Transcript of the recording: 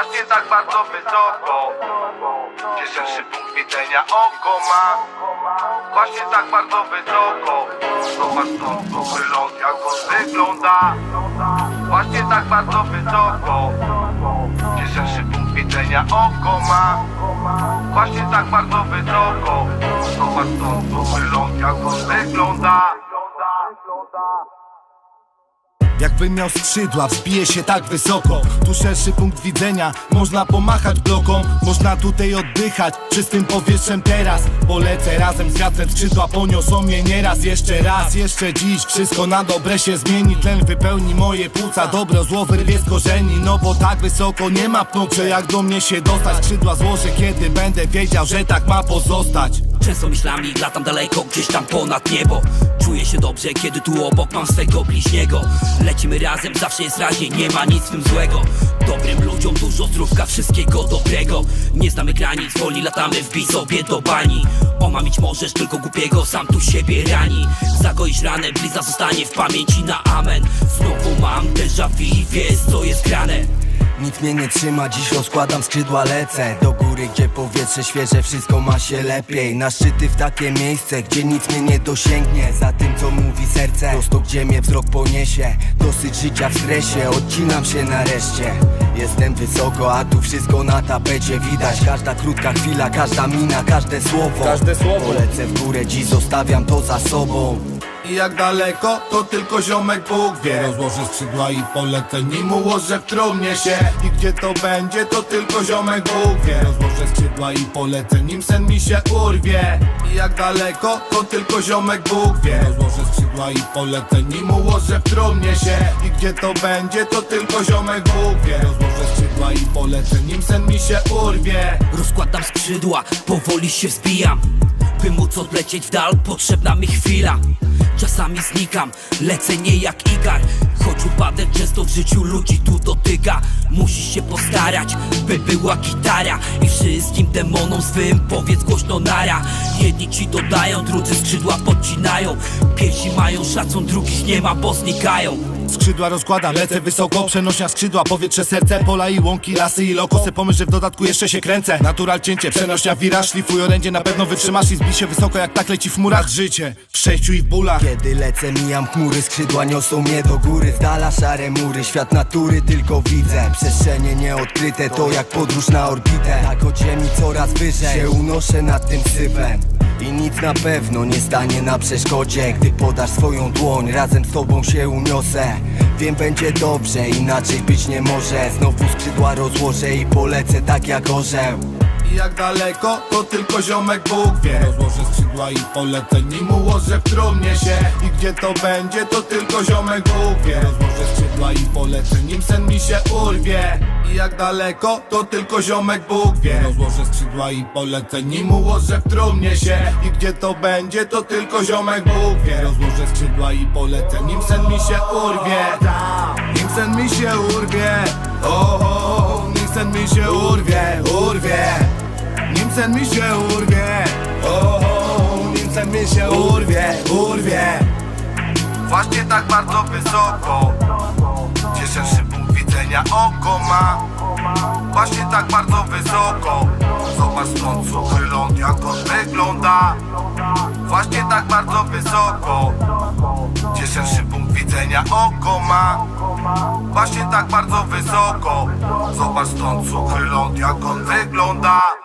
Właśnie tak bardzo wysoko. Gdzie szerszy punkt widzenia oko ma. Właśnie tak bardzo wysoko. Zobacz stąd ląd jak on wygląda. Właśnie tak bardzo wysoko. Gdzie szerszy punkt widzenia oko ma. Właśnie tak bardzo wysoko. Zobacz stąd ląd jak on wygląda Jakbym miał skrzydła, wzbije się tak wysoko. Tu szerszy punkt widzenia, można pomachać blokom Można tutaj oddychać, czystym powietrzem teraz. Polecę razem z wiatrem, skrzydła poniosą mnie nieraz Jeszcze raz, jeszcze dziś, wszystko na dobre się zmieni. Tlen wypełni moje płuca, dobro zło wyrwie z korzeni. No bo tak wysoko nie ma pnącze, jak do mnie się dostać. Skrzydła złożę, kiedy będę wiedział, że tak ma pozostać. Często myślami latam daleko, gdzieś tam ponad niebo Czuję się dobrze, kiedy tu obok mam swego bliźniego. Lecimy razem, zawsze jest raźnie, nie ma nic w tym złego. Dobrym ludziom dużo zdrówka, wszystkiego dobrego. Nie znamy granic, woli latamy, wbij sobie do bani. Omamić możesz tylko głupiego, sam tu siebie rani. Zagoisz ranę, bliza zostanie w pamięci na amen. Znowu mam déjà vu, wiesz co jest grane Nic mnie nie trzyma, dziś rozkładam skrzydła, lecę Do góry, gdzie powietrze świeże, wszystko ma się lepiej. Na szczyty w takie miejsce, gdzie nic mnie nie dosięgnie. Za tym, co mówi serce, prosto gdzie mnie wzrok poniesie. Dosyć życia w stresie, odcinam się nareszcie. Jestem wysoko, a tu wszystko na tapecie widać. Każda krótka chwila, każda mina, każde słowo. Każde słowo. Polecę w górę, dziś zostawiam to za sobą I jak daleko, to tylko ziomek Bóg wie. Rozłożę skrzydła i polecę nim ułożę w trumnie się I gdzie to będzie, to tylko ziomek Bóg wie. Rozłożę skrzydła i polecę nim sen mi się urwie. I jak daleko, to tylko ziomek Bóg wie. Rozłożę skrzydła i polecę nim ułożę w trumnie się I gdzie to będzie, to tylko ziomek Bóg wie. Rozłożę skrzydła i polecę nim sen mi się urwie. Rozkładam skrzydła, powoli się wzbijam By móc odlecieć w dal, potrzebna mi chwila. Czasami znikam, lecę nie jak Igar. Choć upadek często w życiu ludzi tu dotyka. Musisz się postarać, by była gitara. I wszystkim demonom swym powiedz głośno nara. Jedni ci dodają, drudzy skrzydła podcinają. Pierwsi mają szacun, drugich nie ma, bo znikają Skrzydła rozkładam, lecę wysoko Przenośnia skrzydła, powietrze, serce Pola i łąki, lasy i loko Se pomyśl, że w dodatku jeszcze się kręcę. Natural cięcie, przenośnia wiraż Szlifuj orędzie, na pewno wytrzymasz I zbij się wysoko, jak tak leci w murach. Życie, w przejściu i w bólach. Kiedy lecę, mijam chmury, skrzydła niosą mnie do góry. Z dala szare mury, świat natury tylko widzę. Przestrzenie nieodkryte, to jak podróż na orbitę. Tak od ziemi coraz wyżej, się unoszę nad tym sypem i nic na pewno nie stanie na przeszkodzie Gdy podasz swoją dłoń, razem z tobą się uniosę. Wiem będzie dobrze, inaczej być nie może. Znowu skrzydła rozłożę i polecę tak jak orzeł. I jak daleko, to tylko ziomek Bóg wie. Rozłożę skrzydła i polecę nim ułożę w trumnie się. I gdzie to będzie, to tylko ziomek Bóg wie i polecę nim sen mi się urwie I jak daleko, to tylko ziomek Bóg wie. Rozłożę skrzydła i polecę nim ułożę w trumnie się. I gdzie to będzie, to tylko ziomek Bóg wie. Rozłożę skrzydła i polecę nim sen mi się urwie. Nim sen mi się urwie. O, o, nim sen mi się urwie, urwie. Nim sen mi się urwie. O, o, nim sen mi się urwie, urwie. Właśnie tak bardzo wysoko oko ma. Właśnie tak bardzo wysoko. Zobacz stąd suchy ląd jak on wygląda. Właśnie tak bardzo wysoko. Gdzie szerszy punkt widzenia oko ma. Właśnie tak bardzo wysoko. Zobacz stąd suchy ląd jak on wygląda